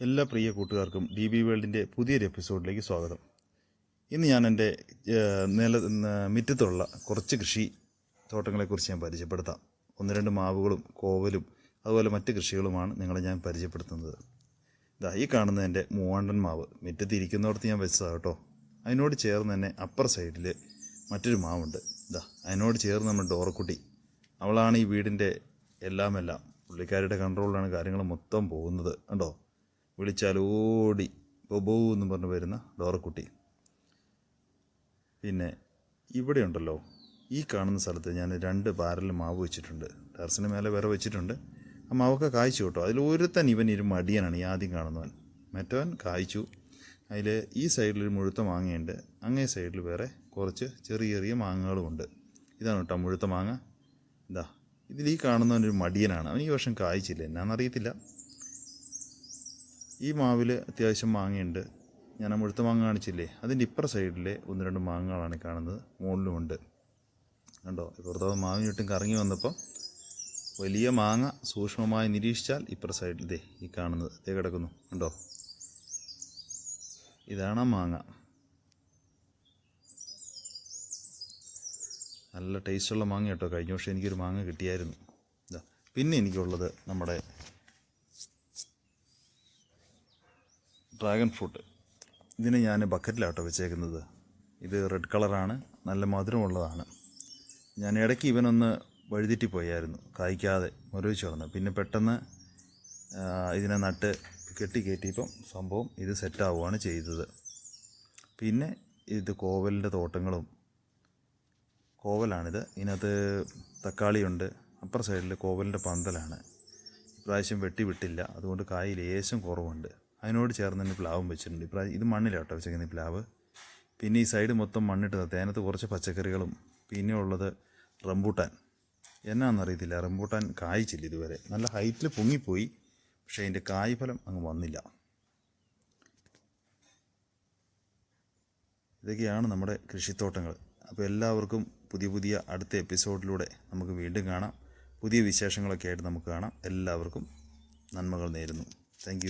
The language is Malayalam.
എല്ലാ പ്രിയ കൂട്ടുകാർക്കും ഡി ബി വേൾഡിന്റെ പുതിയൊരു എപ്പിസോഡിലേക്ക് സ്വാഗതം. ഇന്ന് ഞാൻ എന്റെ നില മിറ്റത്തുള്ള കുറച്ച് കൃഷി തോട്ടങ്ങളെക്കുറിച്ച് ഞാൻ പരിചയപ്പെടുത്താം. ഒന്ന് രണ്ട് മാവുകളും കോവലും അതുപോലെ മറ്റ് കൃഷികളുമാണ് നിങ്ങളെ ഞാൻ പരിചയപ്പെടുത്തുന്നത്. ഇതാ ഈ കാണുന്ന എന്റെ മൂവാണ്ടൻ മാവ് മുറ്റത്ത് ഇരിക്കുന്നിടത്ത് ഞാൻ വെച്ചതാണ് കേട്ടോ. അതിനോട് ചേർന്ന് തന്നെ അപ്പർ സൈഡിൽ മറ്റൊരു മാവുണ്ട്. ഇതാ അതിനോട് ചേർന്ന് നമ്മൾ ഡോറക്കുട്ടി. അവളാണ് ഈ വീടിന്റെ എല്ലാമെല്ലാം. എല്ലാം പുള്ളിക്കാരുടെ കൺട്രോളിലാണ് കാര്യങ്ങൾ മൊത്തം പോകുന്നത്. കണ്ടോ? വിളിച്ചാൽ ഓടി. ബൊബോ എന്ന് പറഞ്ഞ് വരുന്ന ഡോറക്കുട്ടി. പിന്നെ ഇവിടെ ഉണ്ടല്ലോ ഈ കാണുന്ന സ്ഥലത്ത് ഞാൻ രണ്ട് ബാരൽ മാവ് വെച്ചിട്ടുണ്ട്. ടെറസിന് മേലെ വേറെ വെച്ചിട്ടുണ്ട്. ആ മാവൊക്കെ കായ്ച്ചു കേട്ടോ. അതിൽ ഒരുത്തൻ ഇവൻ ഇരു മടിയനാണ് ഈ ആദ്യം കാണുന്നവൻ. മറ്റവൻ കായ്ച്ചു. അതിൽ ഈ സൈഡിൽ ഒരു മുഴുത്ത മാങ്ങയുണ്ട്. അങ്ങേ സൈഡിൽ വേറെ കുറച്ച് ചെറിയ ചെറിയ മാങ്ങകളുമുണ്ട്. ഇതാണ് കേട്ടോ മുഴുത്ത മാങ്ങ. ഇതാ ഇതിൽ ഈ കാണുന്നവനൊരു മടിയനാണ്. അവൻ ഈ വർഷം കായ്ച്ചില്ല. എന്നാണെന്നറിയത്തില്ല. ഈ മാവിൽ അത്യാവശ്യം മാങ്ങയുണ്ട്. ഞാൻ ആ മുഴുത്ത മാങ്ങ കാണിച്ചില്ലേ? അതിന്റെ ഇപ്പുറ സൈഡിലെ ഒന്ന് രണ്ട് മാങ്ങകളാണ് കാണുന്നത്. മുകളിലുമുണ്ട് കണ്ടോ? പുറത്തത് മാങ്ങ ചുറ്റും കറങ്ങി വന്നപ്പം വലിയ മാങ്ങ സൂക്ഷ്മമായി നിരീക്ഷിച്ചാൽ ഇപ്പുറ സൈഡിൽ ദേ ഈ കാണുന്നത്. ദേ കിടക്കുന്നു. കണ്ടോ? ഇതാണ് ആ മാങ്ങ. നല്ല ടേസ്റ്റുള്ള മാങ്ങ കേട്ടോ. കഴിഞ്ഞ വർഷം എനിക്കൊരു മാങ്ങ കിട്ടിയായിരുന്നു. പിന്നെ എനിക്കുള്ളത് നമ്മുടെ ഡ്രാഗൺ ഫ്രൂട്ട്. ഇതിനെ ഞാൻ ബക്കറ്റിലാട്ടോ വെച്ചേക്കുന്നത്. ഇത് റെഡ് കളറാണ് നല്ല മധുരമുള്ളതാണ്. ഞാൻ ഇടയ്ക്ക് ഇവനൊന്ന് വഴുതിറ്റി പോയായിരുന്നു കായ്ക്കാതെ മുരവിച്ച് കിടന്നു പിന്നെ പെട്ടെന്ന് ഇതിനെ നട്ട് കെട്ടി കയറ്റിയപ്പം സംഭവം ഇത് സെറ്റാവുകയാണ് ചെയ്തത്. പിന്നെ ഇത് കോവലിന്റെ തോട്ടങ്ങളും കോവലാണിത്. ഇതിനകത്ത് തക്കാളിയുണ്ട് അപ്പുറ സൈഡിൽ കോവലിന്റെ പന്തലാണ്. ഇപ്രാവശ്യം വെട്ടി വിട്ടില്ല അതുകൊണ്ട് കായ് ലേശം കുറവുണ്ട്. അതിനോട് ചേർന്ന് തന്നെ പ്ലാവും വെച്ചിട്ടുണ്ട്. ഇപ്പം ഇത് മണ്ണിലാട്ടോ വെച്ചേക്കുന്നത് പ്ലാവ്. പിന്നെ ഈ സൈഡ് മൊത്തം മണ്ണിട്ടത്. തേനത്ത് കുറച്ച് പച്ചക്കറികളും പിന്നെ ഉള്ളത് റംബൂട്ടാൻ. എന്നാണെന്നറിയത്തില്ല റംബൂട്ടാൻ കായ്ച്ചില്ല ഇതുവരെ. നല്ല ഹൈറ്റിൽ പൊങ്ങിപ്പോയി പക്ഷേ അതിന്റെ കായ്ഫലം അങ്ങ് വന്നില്ല. ഇതൊക്കെയാണ് നമ്മുടെ കൃഷിത്തോട്ടങ്ങൾ അപ്പോൾ എല്ലാവർക്കും പുതിയ പുതിയ അടുത്ത എപ്പിസോഡിലൂടെ നമുക്ക് വീണ്ടും കാണാം. പുതിയ വിശേഷങ്ങളൊക്കെ ആയിട്ട് നമുക്ക് കാണാം. എല്ലാവർക്കും നന്മകൾ നേരുന്നു. താങ്ക്